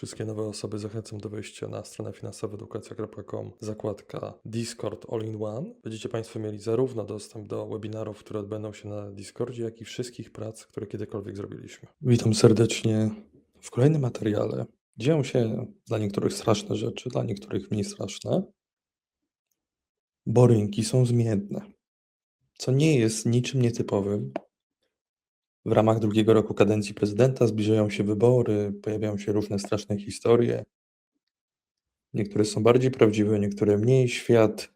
Wszystkie nowe osoby zachęcam do wejścia na stronę finansowoedukacja.com, zakładka Discord All-in-One. Będziecie Państwo mieli zarówno dostęp do webinarów, które odbędą się na Discordzie, jak i wszystkich prac, które kiedykolwiek zrobiliśmy. Witam serdecznie w kolejnym materiale. Dzieją się dla niektórych straszne rzeczy, dla niektórych mniej straszne, bo rynki są zmienne, co nie jest niczym nietypowym. W ramach drugiego roku kadencji prezydenta zbliżają się wybory, pojawiają się różne straszne historie. Niektóre są bardziej prawdziwe, niektóre mniej. Świat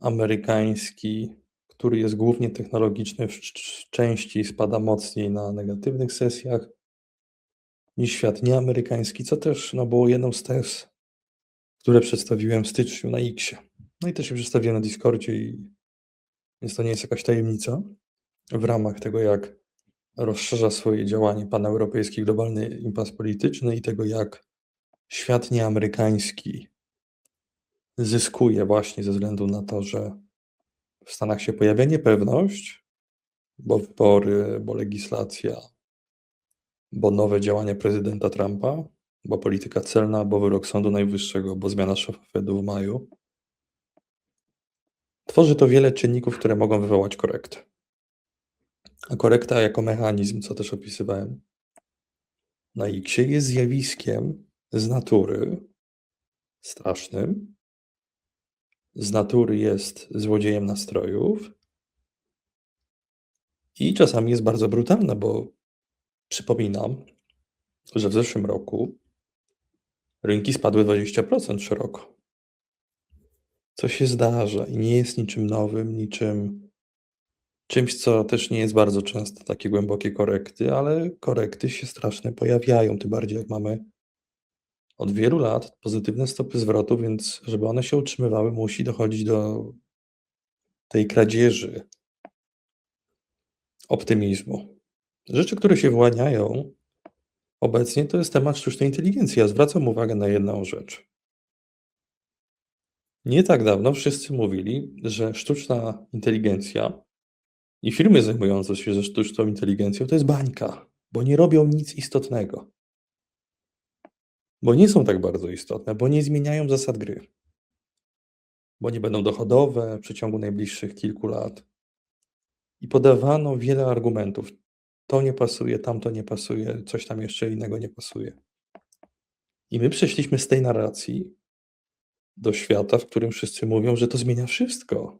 amerykański, który jest głównie technologiczny, w cz- części spada mocniej na negatywnych sesjach niż świat nieamerykański, co też no, było jedną z tez, które przedstawiłem w styczniu na Xie. No i też się przedstawiłem na Discordzie, i więc to nie jest jakaś tajemnica. W ramach tego, jak rozszerza swoje działanie paneuropejski globalny impas polityczny i tego, jak świat nieamerykański zyskuje właśnie ze względu na to, że w Stanach się pojawia niepewność, bo wybory, bo legislacja, bo nowe działania prezydenta Trumpa, bo polityka celna, bo wyrok Sądu Najwyższego, bo zmiana szefa Fedu w maju. Tworzy to wiele czynników, które mogą wywołać korektę. A korekta jako mechanizm, co też opisywałem na X, jest zjawiskiem z natury strasznym. Z natury jest złodziejem nastrojów i czasami jest bardzo brutalne, bo przypominam, że w zeszłym roku rynki spadły 20% szeroko. Co się zdarza i nie jest niczym nowym, niczym czymś, co też nie jest bardzo często takie głębokie korekty, ale korekty się straszne pojawiają, tym bardziej jak mamy od wielu lat pozytywne stopy zwrotu, więc żeby one się utrzymywały, musi dochodzić do tej kradzieży optymizmu. Rzeczy, które się wyłaniają obecnie, to jest temat sztucznej inteligencji. Ja zwracam uwagę na jedną rzecz. Nie tak dawno wszyscy mówili, że sztuczna inteligencja i firmy zajmujące się ze sztuczną inteligencją to jest bańka, bo nie robią nic istotnego. Bo nie są tak bardzo istotne, bo nie zmieniają zasad gry. Bo nie będą dochodowe w przeciągu najbliższych kilku lat. I podawano wiele argumentów. To nie pasuje, tamto nie pasuje, coś tam jeszcze innego nie pasuje. I my przeszliśmy z tej narracji do świata, w którym wszyscy mówią, że to zmienia wszystko.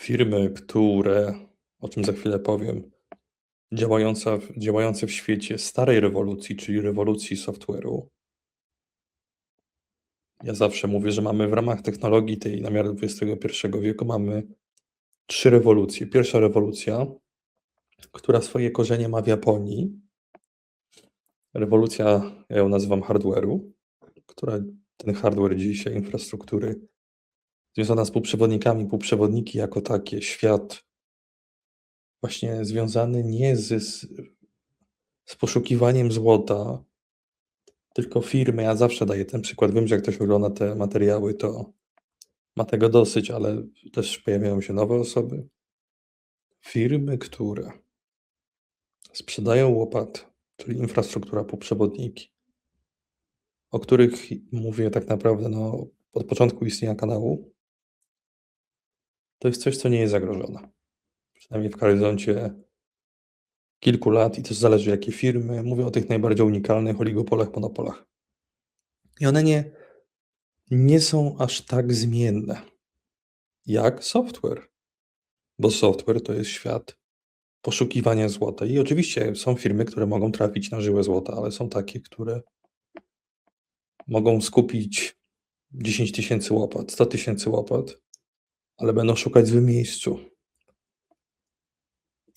Firmy, które, o czym za chwilę powiem, działająca, w- działające w świecie starej rewolucji, czyli rewolucji software'u. Ja zawsze mówię, że mamy w ramach technologii tej na miarę XXI wieku mamy trzy rewolucje. Pierwsza rewolucja, która swoje korzenie ma w Japonii. Rewolucja, ja ją nazywam hardware'u, która ten hardware dzisiaj, infrastruktury związana z półprzewodnikami, półprzewodniki jako takie, świat właśnie związany nie z, z, poszukiwaniem złota, tylko firmy. Ja zawsze daję ten przykład. Wiem, że jak ktoś ogląda te materiały, to ma tego dosyć, ale też pojawiają się nowe osoby. Firmy, które sprzedają łopaty, czyli infrastruktura, półprzewodniki, o których mówię tak naprawdę no, od początku istnienia kanału, to jest coś, co nie jest zagrożone. Przynajmniej w horyzoncie kilku lat i też zależy jakie firmy. Mówię o tych najbardziej unikalnych oligopolach, monopolach. I one nie, nie są aż tak zmienne jak software, bo software to jest świat poszukiwania złota. I oczywiście są firmy, które mogą trafić na żyłę złota, ale są takie, które mogą skupić 10 tysięcy łopat, 100 tysięcy łopat, ale będą szukać w miejscu.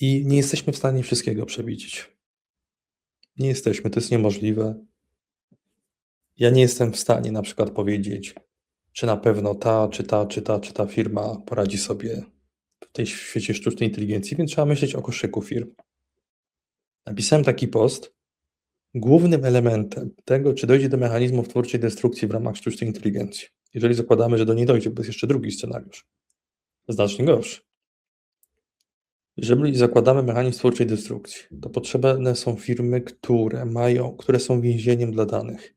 I nie jesteśmy w stanie wszystkiego przewidzieć. Nie jesteśmy, to jest niemożliwe. Ja nie jestem w stanie na przykład powiedzieć, czy na pewno ta, czy ta, czy ta, czy ta firma poradzi sobie w tej świecie sztucznej inteligencji, więc trzeba myśleć o koszyku firm. Napisałem taki post. Głównym elementem tego, czy dojdzie do mechanizmów twórczej destrukcji w ramach sztucznej inteligencji, jeżeli zakładamy, że do niej dojdzie, bo jest jeszcze drugi scenariusz, znacznie gorszy. Jeżeli zakładamy mechanizm twórczej destrukcji, to potrzebne są firmy, które mają które są więzieniem dla danych.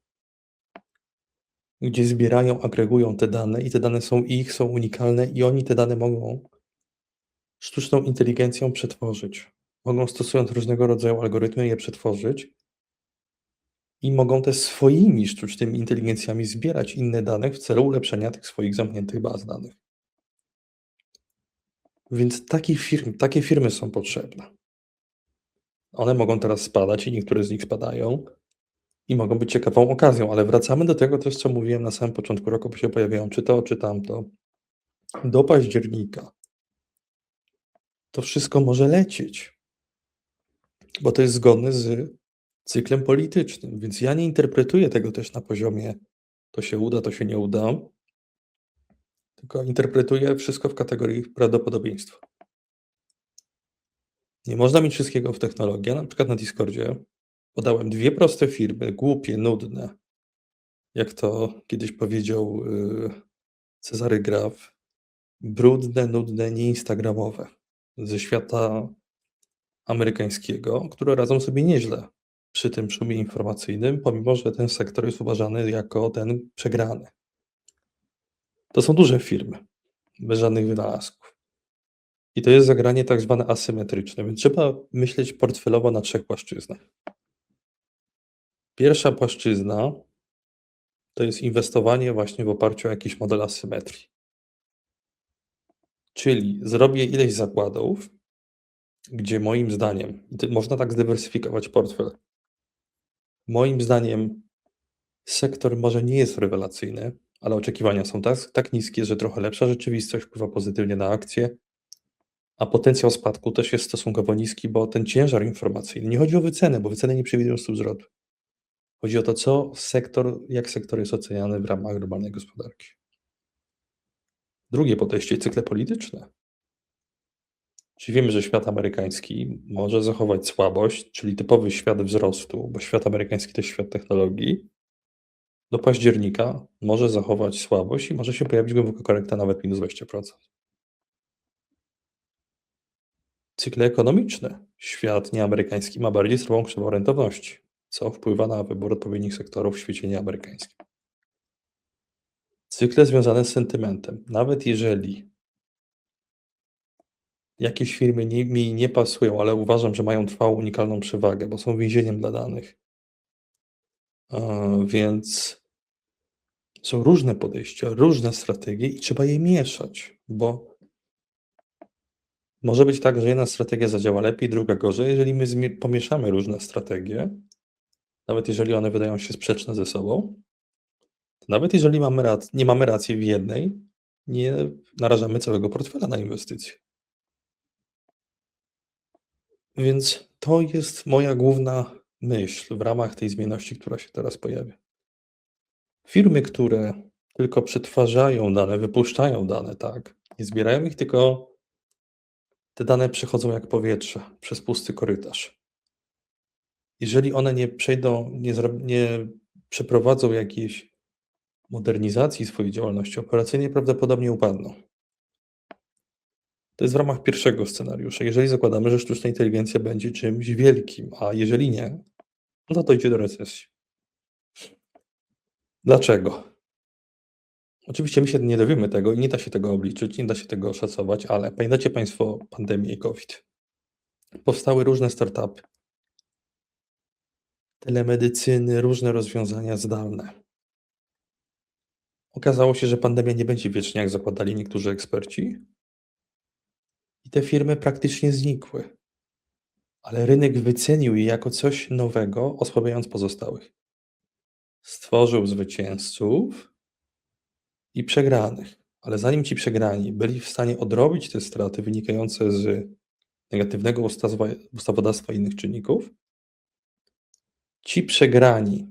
Gdzie zbierają, agregują te dane i te dane są ich, są unikalne i oni te dane mogą sztuczną inteligencją przetworzyć. Mogą stosując różnego rodzaju algorytmy je przetworzyć i mogą też swoimi sztucznymi inteligencjami zbierać inne dane w celu ulepszenia tych swoich zamkniętych baz danych. Więc firm takie firmy są potrzebne. One mogą teraz spadać i niektóre z nich spadają i mogą być ciekawą okazją, ale wracamy do tego też, co mówiłem na samym początku roku, bo się pojawiają czy to, czy tamto. Do października to wszystko może lecieć, bo to jest zgodne z cyklem politycznym, więc ja nie interpretuję tego też na poziomie to się uda, to się nie uda, tylko interpretuję wszystko w kategorii prawdopodobieństwa. Nie można mieć wszystkiego w technologii. Ja na przykład na Discordzie podałem dwie proste firmy, głupie, nudne, jak to kiedyś powiedział yy, Cezary Graf, brudne, nudne, nieinstagramowe ze świata amerykańskiego, które radzą sobie nieźle przy tym szumie informacyjnym, pomimo że ten sektor jest uważany jako ten przegrany. To są duże firmy, bez żadnych wynalazków. I to jest zagranie tak zwane asymetryczne, więc trzeba myśleć portfelowo na trzech płaszczyznach. Pierwsza płaszczyzna to jest inwestowanie właśnie w oparciu o jakiś model asymetrii. Czyli zrobię ileś zakładów, gdzie moim zdaniem, można tak zdywersyfikować portfel. Moim zdaniem sektor może nie jest rewelacyjny, ale oczekiwania są tak, tak niskie, że trochę lepsza rzeczywistość wpływa pozytywnie na akcje, a potencjał spadku też jest stosunkowo niski, bo ten ciężar informacyjny, nie chodzi o wycenę, bo wyceny nie przewidują stóp zwrotu. Chodzi o to, co sektor, jak sektor jest oceniany w ramach globalnej gospodarki. Drugie podejście cykle polityczne. Czyli wiemy, że świat amerykański może zachować słabość, czyli typowy świat wzrostu, bo świat amerykański to świat technologii. Do października może zachować słabość i może się pojawić głęboka korekta nawet minus 20%. Cykle ekonomiczne. Świat nieamerykański ma bardziej słabą krzywą rentowności, co wpływa na wybór odpowiednich sektorów w świecie nieamerykańskim. Cykle związane z sentymentem. Nawet jeżeli jakieś firmy nie, mi nie pasują, ale uważam, że mają trwałą, unikalną przewagę, bo są więzieniem dla danych. Więc są różne podejścia, różne strategie i trzeba je mieszać, bo może być tak, że jedna strategia zadziała lepiej, druga gorzej. Jeżeli my pomieszamy różne strategie, nawet jeżeli one wydają się sprzeczne ze sobą, to nawet jeżeli mamy rac- nie mamy racji w jednej, nie narażamy całego portfela na inwestycje. Więc to jest moja główna myśl w ramach tej zmienności, która się teraz pojawia. Firmy, które tylko przetwarzają dane, wypuszczają dane, tak, nie zbierają ich, tylko te dane przechodzą jak powietrze przez pusty korytarz. Jeżeli one nie przejdą, nie, nie przeprowadzą jakiejś modernizacji swojej działalności operacyjnej, prawdopodobnie upadną. To jest w ramach pierwszego scenariusza. Jeżeli zakładamy, że sztuczna inteligencja będzie czymś wielkim, a jeżeli nie, no to dojdzie do recesji. Dlaczego? Oczywiście my się nie dowiemy tego i nie da się tego obliczyć, nie da się tego oszacować, ale pamiętacie Państwo pandemię i COVID. Powstały różne startupy, telemedycyny, różne rozwiązania zdalne. Okazało się, że pandemia nie będzie wiecznie, jak zakładali niektórzy eksperci. I te firmy praktycznie znikły. Ale rynek wycenił je jako coś nowego, osłabiając pozostałych. Stworzył zwycięzców i przegranych. Ale zanim ci przegrani byli w stanie odrobić te straty wynikające z negatywnego ustawodawstwa i innych czynników, ci przegrani,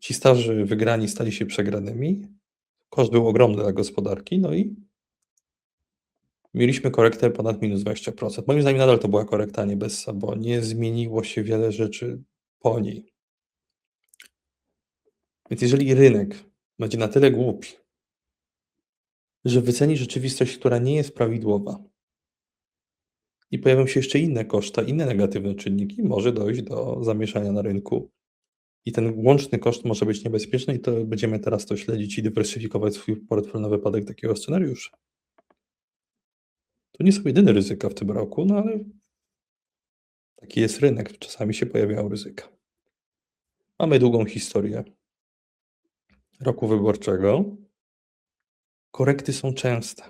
ci starzy wygrani stali się przegranymi, koszt był ogromny dla gospodarki, no i mieliśmy korektę ponad minus 20%. Moim zdaniem nadal to była korekta nie bo nie zmieniło się wiele rzeczy po niej. Więc jeżeli rynek będzie na tyle głupi, że wyceni rzeczywistość, która nie jest prawidłowa, i pojawią się jeszcze inne koszta, inne negatywne czynniki, może dojść do zamieszania na rynku. I ten łączny koszt może być niebezpieczny i to będziemy teraz to śledzić i dywersyfikować swój portfel na wypadek takiego scenariusza. To nie są jedyne ryzyka w tym roku, no ale taki jest rynek. Czasami się pojawiają ryzyka. Mamy długą historię roku wyborczego. Korekty są częste.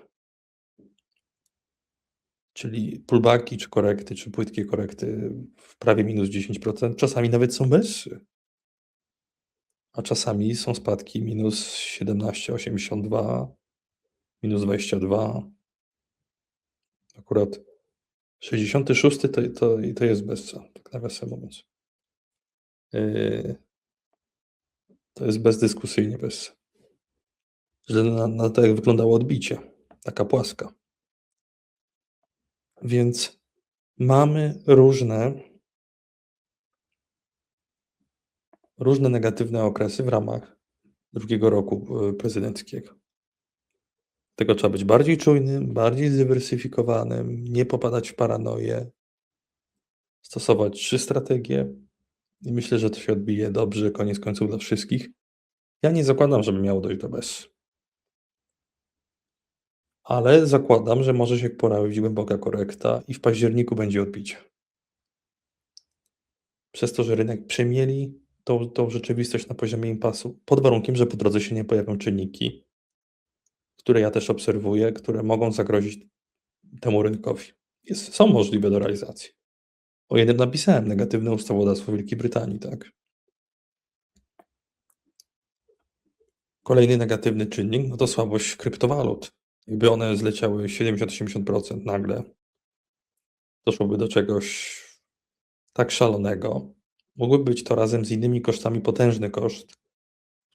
Czyli pullbacki, czy korekty, czy płytkie korekty w prawie minus 10%, czasami nawet są wyższe. A czasami są spadki minus 17,82, minus 22. Akurat 66 to, to, to jest bezca, tak nawiasem mówiąc. Yy, to jest bezdyskusyjnie bezca. Że na, na to, jak wyglądało odbicie, taka płaska. Więc mamy różne różne negatywne okresy w ramach drugiego roku e, prezydenckiego. Tego trzeba być bardziej czujnym, bardziej zdywersyfikowanym, nie popadać w paranoję, stosować trzy strategie i myślę, że to się odbije dobrze, koniec końców dla wszystkich. Ja nie zakładam, żeby miało dojść do bez. Ale zakładam, że może się pojawić głęboka korekta i w październiku będzie odbicie. Przez to, że rynek przemieli tą, tą rzeczywistość na poziomie impasu, pod warunkiem, że po drodze się nie pojawią czynniki, które ja też obserwuję, które mogą zagrozić temu rynkowi. Jest, są możliwe do realizacji. O jednym napisałem, negatywne ustawodawstwo Wielkiej Brytanii, tak. Kolejny negatywny czynnik, no to słabość kryptowalut. Jakby one zleciały 70-80% nagle, doszłoby do czegoś tak szalonego. Mógłby być to razem z innymi kosztami potężny koszt,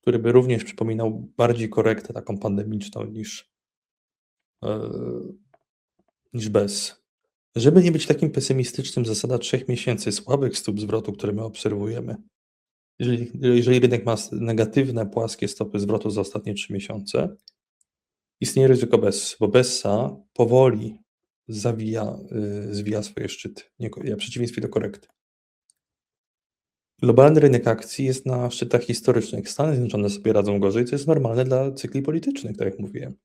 który by również przypominał bardziej korektę taką pandemiczną niż, yy, niż bez. Żeby nie być takim pesymistycznym, zasada trzech miesięcy słabych stóp zwrotu, które my obserwujemy. Jeżeli, jeżeli rynek ma negatywne, płaskie stopy zwrotu za ostatnie trzy miesiące, istnieje ryzyko BES, bo BESA powoli zawija, yy, zwija swoje szczyty, w przeciwieństwie do korekty. Globalny rynek akcji jest na szczytach historycznych. Stany Zjednoczone sobie radzą gorzej, co jest normalne dla cykli politycznych, tak jak mówiłem.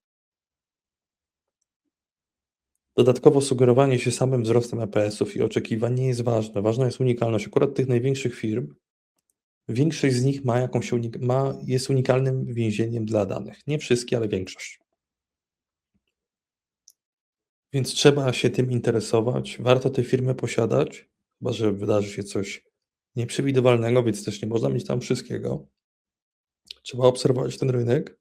Dodatkowo sugerowanie się samym wzrostem EPS-ów i oczekiwań nie jest ważne. Ważna jest unikalność. Akurat tych największych firm, większość z nich ma jakąś unik- ma, jest unikalnym więzieniem dla danych. Nie wszystkie, ale większość. Więc trzeba się tym interesować. Warto te firmy posiadać, chyba że wydarzy się coś nieprzewidywalnego, więc też nie można mieć tam wszystkiego. Trzeba obserwować ten rynek.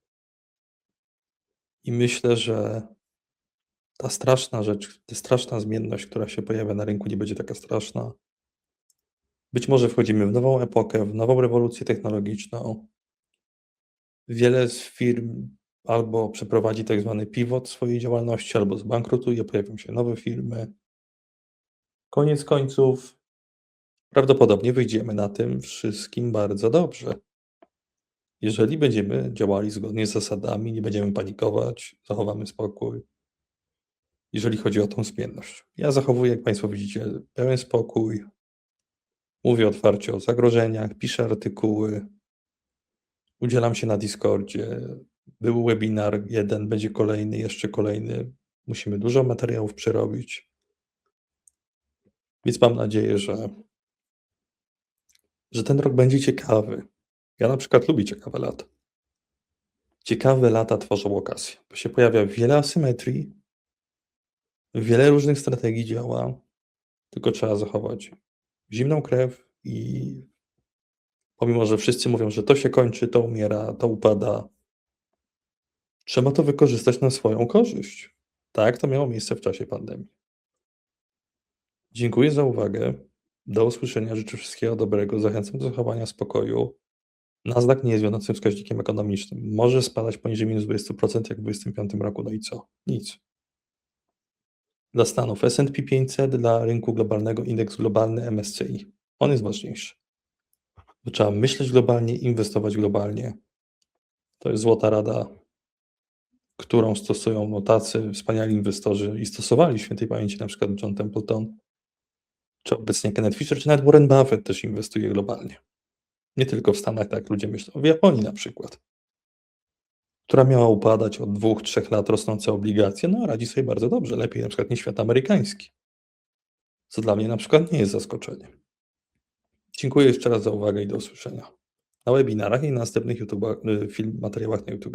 I myślę, że ta straszna rzecz, ta straszna zmienność, która się pojawia na rynku, nie będzie taka straszna. Być może wchodzimy w nową epokę, w nową rewolucję technologiczną. Wiele z firm albo przeprowadzi tak zwany pivot swojej działalności, albo zbankrutuje, pojawią się nowe firmy. Koniec końców, prawdopodobnie wyjdziemy na tym wszystkim bardzo dobrze. Jeżeli będziemy działali zgodnie z zasadami, nie będziemy panikować, zachowamy spokój. Jeżeli chodzi o tą zmienność. Ja zachowuję, jak Państwo widzicie, pełen spokój. Mówię otwarcie o zagrożeniach, piszę artykuły, udzielam się na Discordzie. Był webinar jeden, będzie kolejny, jeszcze kolejny. Musimy dużo materiałów przerobić. Więc mam nadzieję, że, że ten rok będzie ciekawy. Ja na przykład lubię ciekawe lata. Ciekawe lata tworzą okazję, bo się pojawia wiele asymetrii, wiele różnych strategii działa, tylko trzeba zachować zimną krew i pomimo, że wszyscy mówią, że to się kończy, to umiera, to upada, trzeba to wykorzystać na swoją korzyść. Tak to miało miejsce w czasie pandemii. Dziękuję za uwagę. Do usłyszenia. Życzę wszystkiego dobrego. Zachęcam do zachowania spokoju. Nasdaq nie jest wiodącym wskaźnikiem ekonomicznym. Może spadać poniżej minus 20% jak w 2025 roku. No i co? Nic. Dla Stanów S&P 500, dla rynku globalnego indeks globalny MSCI. On jest ważniejszy. Bo trzeba myśleć globalnie, inwestować globalnie. To jest złota rada którą stosują no tacy wspaniali inwestorzy i stosowali świętej pamięci na przykład John Templeton, czy obecnie Kenneth Fisher, czy nawet Warren Buffett też inwestuje globalnie. Nie tylko w Stanach, tak ludzie myślą, w Japonii na przykład, która miała upadać od 2-3 lat rosnące obligacje, no radzi sobie bardzo dobrze, lepiej na przykład niż świat amerykański. Co dla mnie na przykład nie jest zaskoczeniem. Dziękuję jeszcze raz za uwagę i do usłyszenia na webinarach i następnych YouTube'ach, y, film, materiałach na YouTube.